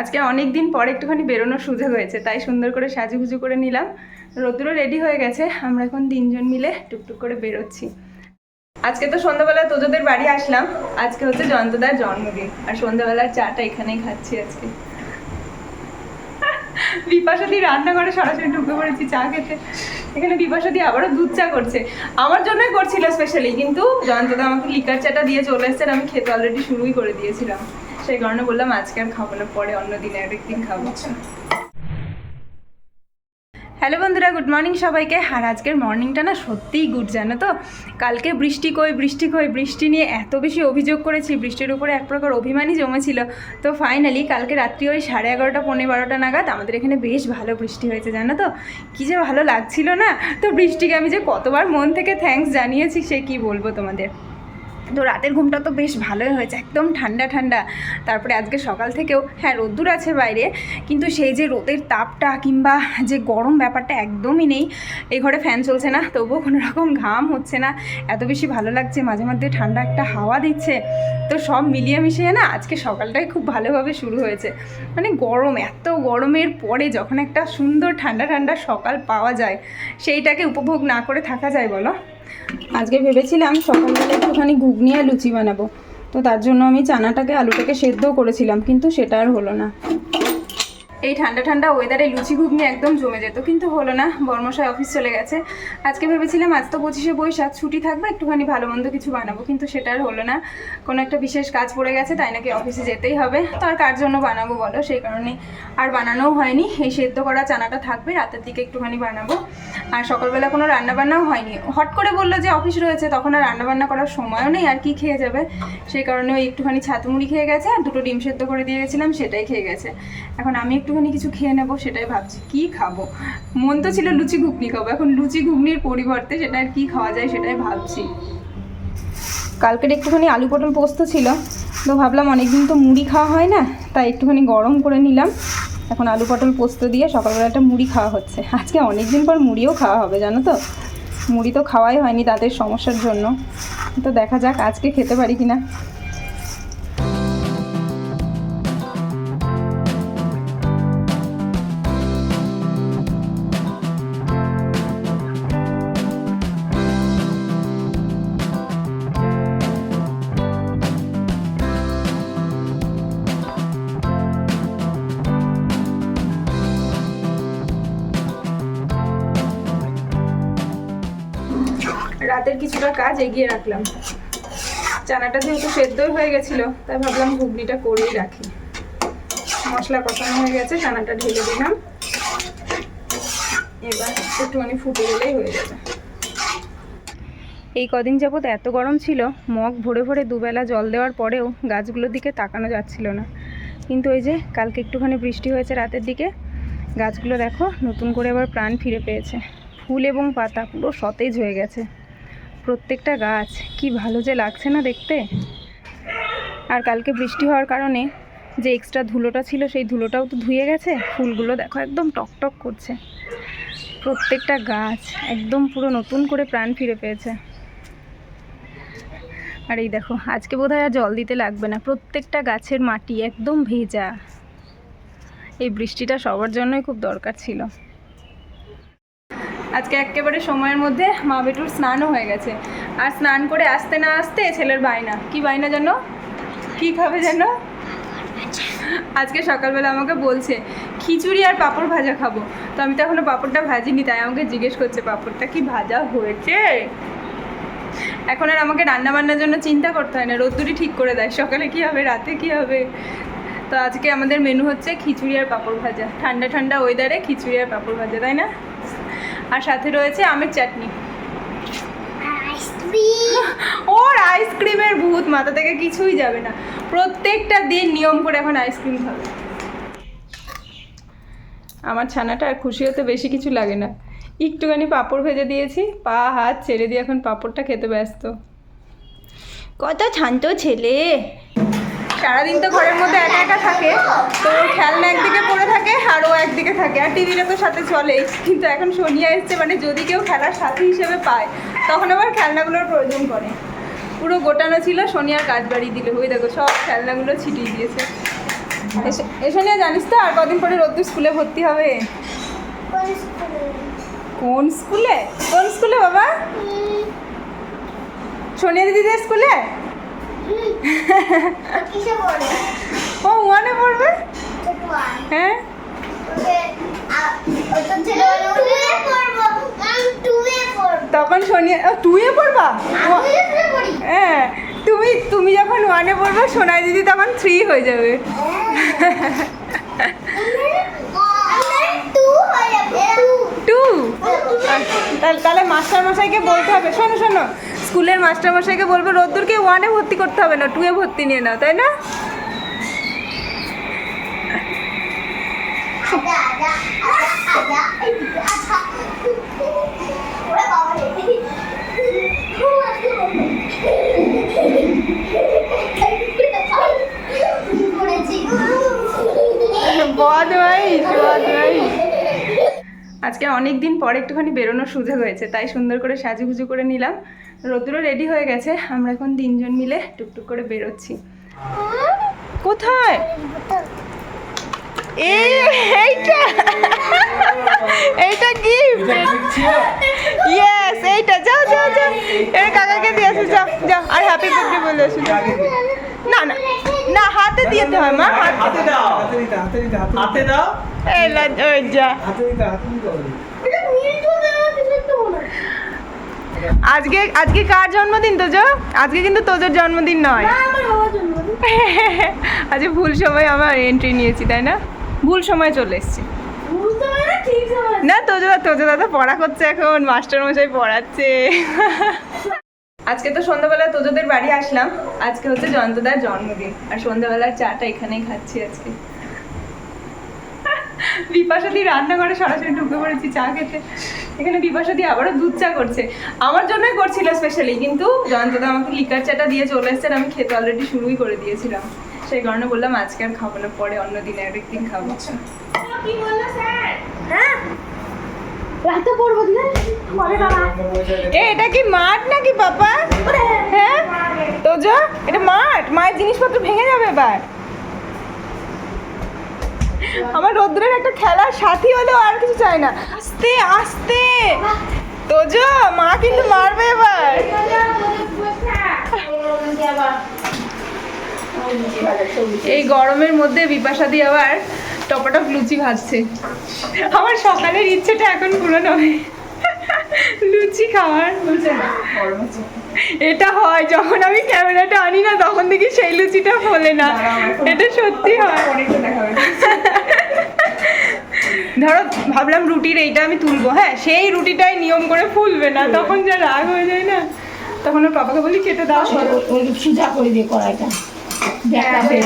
আজকে অনেক দিন পরে একটুখানি বেরোনোর সুযোগ হয়েছে, তাই সুন্দর করে সাজুগুজু করে নিলাম। রোদ্দুরও রেডি হয়ে গেছে, আমরা এখন তিনজন মিলে টুকটুক করে বেরোচ্ছি। আজকে তো সন্ধ্যাবেলা তোজোদের বাড়ি আসলাম, আজকে হচ্ছে জয়ন্তদার জন্মদিন, আর সন্ধ্যাবেলার চাটা এখানেই খাচ্ছি আজকে। বিপাশাদি রান্নাঘরে সরাসরি ঢুকে পড়েছি চা খেতে। এখানে বিপাশাদি আবারও দুধ চা করছে। আমার জন্যই করছিল স্পেশালি কিন্তু জয়ন্তদা আমাকে লিকার চাটা দিয়ে চলে এসেছেন, আমি খেতে অলরেডি শুরুই করে দিয়েছিলাম। সেই কারণে বললাম আজকে আর খাব না পরে অন্য দিনে আরেকদিন খাব। হ্যালো বন্ধুরা গুড মর্নিং সবাইকে। আর আজকের মর্নিংটা না সত্যিই গুড জানো তো? কালকে বৃষ্টি কই বৃষ্টি কই বৃষ্টি নিয়ে এত বেশি অভিযোগ করেছি বৃষ্টির উপরে এক প্রকার অভিমানই জমেছিল। তো ফাইনালি কালকে রাত্রি ওই সাড়ে এগারোটা পনেরো বারোটা নাগাদ আমাদের এখানে বেশ ভালো বৃষ্টি হয়েছে জানো তো? কী যে ভালো লাগছিল না? তো বৃষ্টিকে আমি যে কতবার মন থেকে থ্যাঙ্কস জানিয়েছি সে কি বলব তোমাদের? তো রাতের ঘুমটা তো বেশ ভালোই হয়েছে, একদম ঠান্ডা ঠান্ডা। তারপরে আজকে সকাল থেকেও হ্যাঁ রোদ্দুর আছে বাইরে, কিন্তু সেই যে রোদের তাপটা কিংবা যে গরম ব্যাপারটা একদমই নেই। এই ঘরে ফ্যান চলছে না, তবুও কোনো রকম ঘাম হচ্ছে না। এত বেশি ভালো লাগছে, মাঝে মধ্যে ঠান্ডা একটা হাওয়া দিচ্ছে। তো সব মিলিয়ে মিশিয়ে না আজকে সকালটাই খুব ভালোভাবে শুরু হয়েছে। মানে গরম, এত গরমের পরে যখন একটা সুন্দর ঠান্ডা ঠান্ডা সকাল পাওয়া যায়, সেইটাকে উপভোগ না করে থাকা যায়, বলো? আজকে ভেবেছিলাম সকালবেলা একটুখানি ঘুগনি আর লুচি বানাবো। তো তার জন্য আমি চানাটাকে, আলুটাকে সেদ্ধ করেছিলাম, কিন্তু সেটা আর হলো না। এই ঠান্ডা ঠান্ডা ওয়েদারে লুচি ঘুগনি একদম জমে যেত। কিন্তু হলো না বর্মশায় অফিস চলে গেছে। আজকে ভেবেছিলাম আজ তো পঁচিশে বৈশাখ, ছুটি থাকবে, একটুখানি ভালো মন্দ কিছু বানাবো, কিন্তু সেটা আর হলো না। কোনো একটা বিশেষ কাজ পড়ে গেছে, তাই নাকি অফিসে যেতেই হবে। তো আর কার জন্য বানাবো বলো? সেই কারণে আর বানানোও হয়নি। এই সেদ্ধ করা চানাটা থাকবে, রাতের দিকে একটুখানি বানাবো। আর সকালবেলা কোনো রান্নাবান্নাও হয়নি। হট করে বলল যে অফিস রয়েছে, তখন আর রান্নাবান্না করার সময়ও নেই, আর কি খেয়ে যাবে? সেই কারণে ওই একটুখানি ছাতু মুড়ি খেয়ে গেছে, আর দুটো ডিম সেদ্ধ করে দিয়ে গেছিলাম, সেটাই খেয়ে গেছে। এখন আমি একটুখানি কিছু খেয়ে নেব, সেটাই ভাবছি, কি খাব? মন তো ছিল লুচি ঘুগনি খাব, এখন লুচি ঘুগনির পরিবর্তে সেটা আর কি খাওয়া যায় সেটাই ভাবছি। কালকের একটুখানি আলু পটল পোস্ত ছিল, তো ভাবলাম অনেকদিন তো মুড়ি খাওয়া হয় না, তাই একটুখানি গরম করে নিলাম। এখন আলু পটল পোস্ত দিয়ে সকালবেলা একটা মুড়ি খাওয়া হচ্ছে। আজকে অনেক দিন পর মুড়িও খাওয়া হবে, জানো তো? মুড়ি তো খাওয়াই হয়নি তাদের সমস্যার জন্য। তো দেখা যাক, আজকে খেতে পারি কিনা। রাতের কিছুটা কাজ এগিয়ে রাখলাম। চানাটা যেহেতু সেদ্ধই হয়ে গেছিল, তাই ভাবলাম ঘুগনিটা করেই রাখি। মশলা কষানো হয়ে গেছে, চানাটা ঢেলে দিলাম। এবার একটুখানি ফুটে গেলেই হয়ে যাবে। এই কদিন যাবৎ এত গরম ছিল, মগ ভরে ভরে দুবেলা জল দেওয়ার পরেও গাছগুলোর দিকে তাকানো যাচ্ছিল না। কিন্তু ওই যে কালকে একটুখানি বৃষ্টি হয়েছে রাতের দিকে, গাছগুলো দেখো নতুন করে আবার প্রাণ ফিরে পেয়েছে। ফুল এবং পাতা পুরো সতেজ হয়ে গেছে। প্রত্যেকটা গাছ কি ভালো যে লাগছে না দেখতে? আর কালকে বৃষ্টি হওয়ার কারণে যে এক্সট্রা ধুলোটা ছিল, সেই ধুলোটাও তো ধুয়ে গেছে। ফুলগুলো দেখো একদম টকটক করছে। প্রত্যেকটা গাছ একদম পুরো নতুন করে প্রাণ ফিরে পেয়েছে। আর এই দেখো, আজকে বোধহয় আর জল দিতে লাগবে না। প্রত্যেকটা গাছের মাটি একদম ভেজা। এই বৃষ্টিটা সবার জন্যই খুব দরকার ছিল। আজকে একেবারে সময়ের মধ্যে মা বেটুর স্নানও হয়ে গেছে। আর স্নান করে আসতে না আসতে ছেলের বায়না। কি বায়না জানো? কি খাবে জানো? আজকে সকালবেলা আমাকে বলছে, খিচুড়ি আর পাঁপড় ভাজা খাব। তো আমি তো এখনও পাঁপড়টা ভাজিনি, তাই আমাকে জিজ্ঞেস করছে, পাঁপড়টা কি ভাজা হয়েছে? এখন আর আমাকে রান্না বান্নার জন্য চিন্তা করতে হয় না রোদ্দুরি ঠিক করে দেয়, সকালে কি হবে, রাতে কি হবে? তো আজকে আমাদের মেনু হচ্ছে খিচুড়ি আর পাঁপড় ভাজা। ঠান্ডা ঠান্ডা ওয়েদারে খিচুড়ি আর পাঁপড় ভাজা, তাই না? আর সাথে রয়েছে আমের চাটনি। ওর আইসক্রিমের ভূত মাথা থেকে কিছুই যাবে না। প্রত্যেকটা দিন নিয়ম করে এখন আইসক্রিম খাবে। আমার ছানাটা আর খুশি হতে বেশি কিছু লাগে না। একটুখানি পাঁপড় ভেজে দিয়েছি পা হাত ছেড়ে দিয়ে এখন পাঁপড়টা খেতে ব্যস্ত। কত শান্ত ছেলে। সারাদিন তো ঘরের মধ্যে একা একা থাকে তো খেলনা একদিকে পড়ে থাকে আর ও একদিকে থাকে। আর টিভিটা তো সাথে চলেই কিন্তু এখন সোনিয়া এসছে মানে যদি কেউ খেলার সাথী হিসেবে পায় তখন আবার খেলনাগুলোর প্রয়োজন পড়ে। পুরো গোটানো ছিল সোনিয়ার কাজ বাড়ি দিলে। ওই দেখো সব খেলনাগুলো ছিটিয়ে দিয়েছে। এসো- নিয়ে জানিস তো আর কদিন পরে রোদ্দুর স্কুলে ভর্তি হবে? কোন স্কুলে? কোন স্কুলে? বাবা? সোনিয়া দিদিদের স্কুলে? ও ওয়ানে পড়বে? হ্যাঁ? তখন সোনিয়া ও টুয়ে পড়বা? হ্যাঁ তুমি তুমি যখন ওয়ানে পড়বে সোনাই দিদি তখন থ্রি হয়ে যাবে। টু তাহলে তাহলে মাস্টার মশাইকে বলতে হবে। শোনো শোনো। স্কুলের মাস্টার মশাইকে বলবে, রোদ্দুরকে ওয়ানে ভর্তি করতে হবে না, টুয়ে ভর্তি নিয়ে নাও, তাই না? আজকে অনেক দিন পরে একটুখানি বেরোনোর সুযোগ হয়েছে, তাই সুন্দর করে সাজুগুজু করে নিলাম। রোদ্দুরও রেডি হয়ে গেছে। আমরা এখন তিনজন মিলে টুকটুক করে বেরোচ্ছি। কোথায়? এই এইটা। এইটা গিফট ইয়েস এইটা। যাও যাও যাও। এর কাকাকে দিয়ে আসো যাও যাও। আর হ্যাপি বার্থডে বলে আসো না না না হাতে দিতে হয় মা হাতে। দাও। হাতে দিতে হাতে দাও। এই লজ্জা ওই যা। হাতে দিতে হাতে দিতে হবে এটা মিন্টু দেওয়া কিন্তু তো না আজকে আজকে কার জন্মদিন তোজো? আজকে কিন্তু তোজোর জন্মদিন নয়। আজকে ভুল সময় আমার এন্ট্রি নিয়েছি তাই না? ভুল সময় চলে এসেছি। না তোজো তোজো দাদা পড়া করছে এখন মাস্টার মশাই পড়াচ্ছে। আজকে তো সন্ধ্যাবেলা তোজোদের বাড়ি আসলাম। আজকে হচ্ছে জয়ন্তদার জন্মদিন। আর সন্ধ্যাবেলার চাটা এখানেই খাচ্ছি আজকে। বিপাশাদি রান্নাঘরে সরাসরি ঢুকে পড়েছি চা খেতে। এখানে বিপাশাদি আবারও দুধ চা করছে। আমার জন্যই করছিল স্পেশালি কিন্তু জয়ন্তদা আমাকে লিকার চাটা দিয়ে চলে এসছে আর আমি খেতে অলরেডি শুরুই করে দিয়েছিলাম। সেই কারণে বললাম আজকে আর খাব না পরে অন্য দিনে আরেকদিন খাব। কি বলল স্যার? হ্যাঁ? রাতে পড়ব দিলে পরে বাবা। এ এটা কি মাঠ নাকি বাবা হ্যাঁ? তোজো এটা মাঠ মায়ের জিনিসপত্র ভেঙে যাবে এবার। আমার রোদ্রের একটা খেলার সাথী হলেও আর কিছু চাই না। আস্তে আস্তে। তোজো, মা কিন্তু মারবে এবার। এই গরমের মধ্যে বিপাশাদি আবার টপাটপ লুচি ভাজছে। আমার সকালের ইচ্ছেটা এখন পূরণ হবে। লুচি খাওয়ার? এটা হয় যখন আমি ক্যামেরাটা আনি না তখন দেখি সেই লুচিটা ফোলে না। এটা সত্যি হয়। ধরো ভাবলাম রুটির এইটা আমি তুলবো হ্যাঁ সেই রুটিটাই নিয়ম করে ফুলবে না তখন যা রাগ হয়ে যায় না। তখন ওর বাবাকে বলি কেটে দাও ওই সুজা করে দিয়ে কড়াইটা। দেখা হয়ে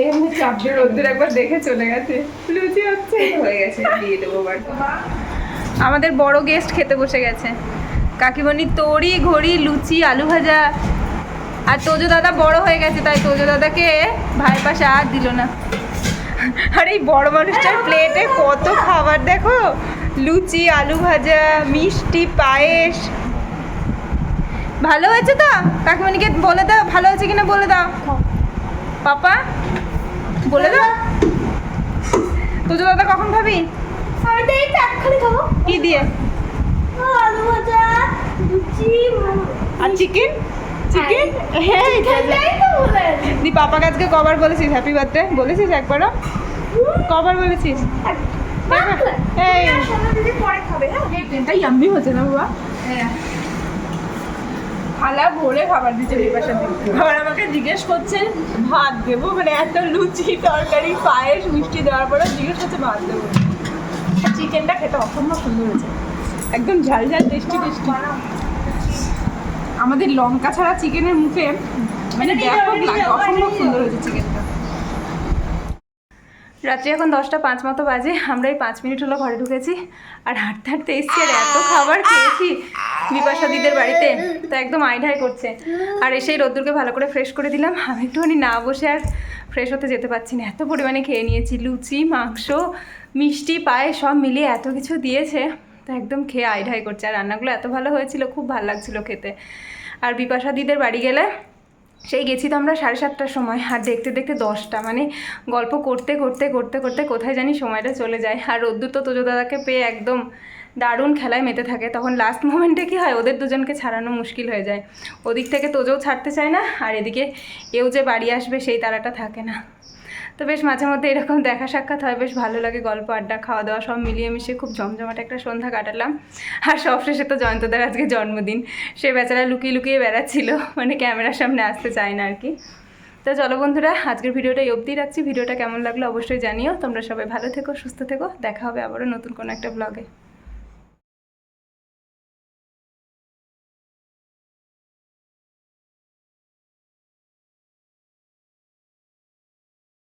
গেছে এমনি চাপবে রোদ্দুর একবার দেখে চলে গেছে। লুচি হচ্ছে। হয়ে গেছে দিয়ে দেবো আমাদের বড় গেস্ট খেতে বসে গেছে। কাকিমণি তরি ঘড়ি লুচি আলু ভাজা। আর তোজো দাদা বড় হয়ে গেছে তাই তোজো দাদাকে ভাইয়ের পাশে আর দিল না। আর এই বড় মানুষটার প্লেটে কত খাবার দেখো? লুচি আলু ভাজা মিষ্টি পায়েস। ভালো হয়েছে তো? কাকিমণিকে বলে দাও ভালো হয়েছে কিনা বলে দাও। পাপা? বলে দাও তোজো দাদা কখন খাবি? আমি তো কি দিয়ে? ও, আলু ভাজা লুচি আর চিকেন? চিকেন? হ্যাঁ তো দি পাপাকে আজকে কবার বলেছিস হ্যাপি বার্থডে বলেছিস একবারও? কবার বলেছিস? এই। দিদি পরে খাবে হ্যাঁ? এটা ইয়াম্মি হচ্ছে না বাবা? থালা ভরে খাবার দিচ্ছে বিপাশা আবার আমাকে জিজ্ঞেস করছে ভাত দেবো? মানে এত লুচি তরকারি পায়েস মিষ্টি দেওয়ার পরে জিজ্ঞেস করছে ভাত দেবো। চিকেনটা খেতে অসম্ভব সুন্দর হয়েছে। একদম ঝাল ঝাল টেস্টি টেস্টি। আমাদের লঙ্কা ছাড়া চিকেনের মুখে মানে ব্যাপক লাগে অসম্ভব সুন্দর হয়েছে চিকেনটা। রাত্রি এখন দশটা পাঁচ মতো বাজে, আমরা এই পাঁচ মিনিট হলো ঘরে ঢুকেছি আর হাঁটতে হাঁটতে এসছি আর এত খাবার খেয়েছি বিপাশা দিদের বাড়িতে, তো একদম আইঢাই করছে। আর এসেই রোদ্দুরকে ভালো করে ফ্রেশ করে দিলাম। আমি একটুখানি না বসে আর ফ্রেশ হতে যেতে পারছি না। এত পরিমাণে খেয়ে নিয়েছি, লুচি, মাংস, মিষ্টি পায়ে সব মিলিয়ে এত কিছু দিয়েছে, তো একদম খেয়ে আইঢাই করছে। আর রান্নাগুলো এত ভালো হয়েছিল, খুব ভালো লাগছিল খেতে। আর বিপাশা দিদের বাড়ি গেলে সেই গেছি তো আমরা সাড়ে সাতটার সময়। আর দেখতে দেখতে দশটা। মানে গল্প করতে করতে করতে করতে কোথায় জানি সময়টা চলে যায়। আর রোদ্দুর তো তোজো দাদাকে পেয়ে একদম দারুণ খেলায় মেতে থাকে। তখন লাস্ট মোমেন্টে কি হয়? ওদের দুজনকে ছাড়ানো মুশকিল হয়ে যায়। ওদিক থেকে তোজোও ছাড়তে চায় না। আর এদিকে এও যে বাড়ি আসবে সেই তারাটা থাকে না। তো বেশ মাঝে মধ্যে এরকম দেখা সাক্ষাৎ হয়, বেশ ভালো লাগে গল্প, আড্ডা, খাওয়া দাওয়া সব মিলিয়ে মিশিয়ে খুব জমজমাট একটা সন্ধ্যা কাটালাম। আর সব শেষে তো জয়ন্তদের আজকে জন্মদিন। সে বেচারা লুকিয়ে লুকিয়ে বেড়াচ্ছিল মানে ক্যামেরার সামনে আসতে চায় না আর কি। তো চলো বন্ধুরা, আজকের ভিডিওটা অবধি রাখছি। ভিডিওটা কেমন লাগল অবশ্যই জানিও। তোমরা সবাই ভালো থেকো, সুস্থ থেকো। দেখা হবে আবারও নতুন কোনো একটা ব্লগে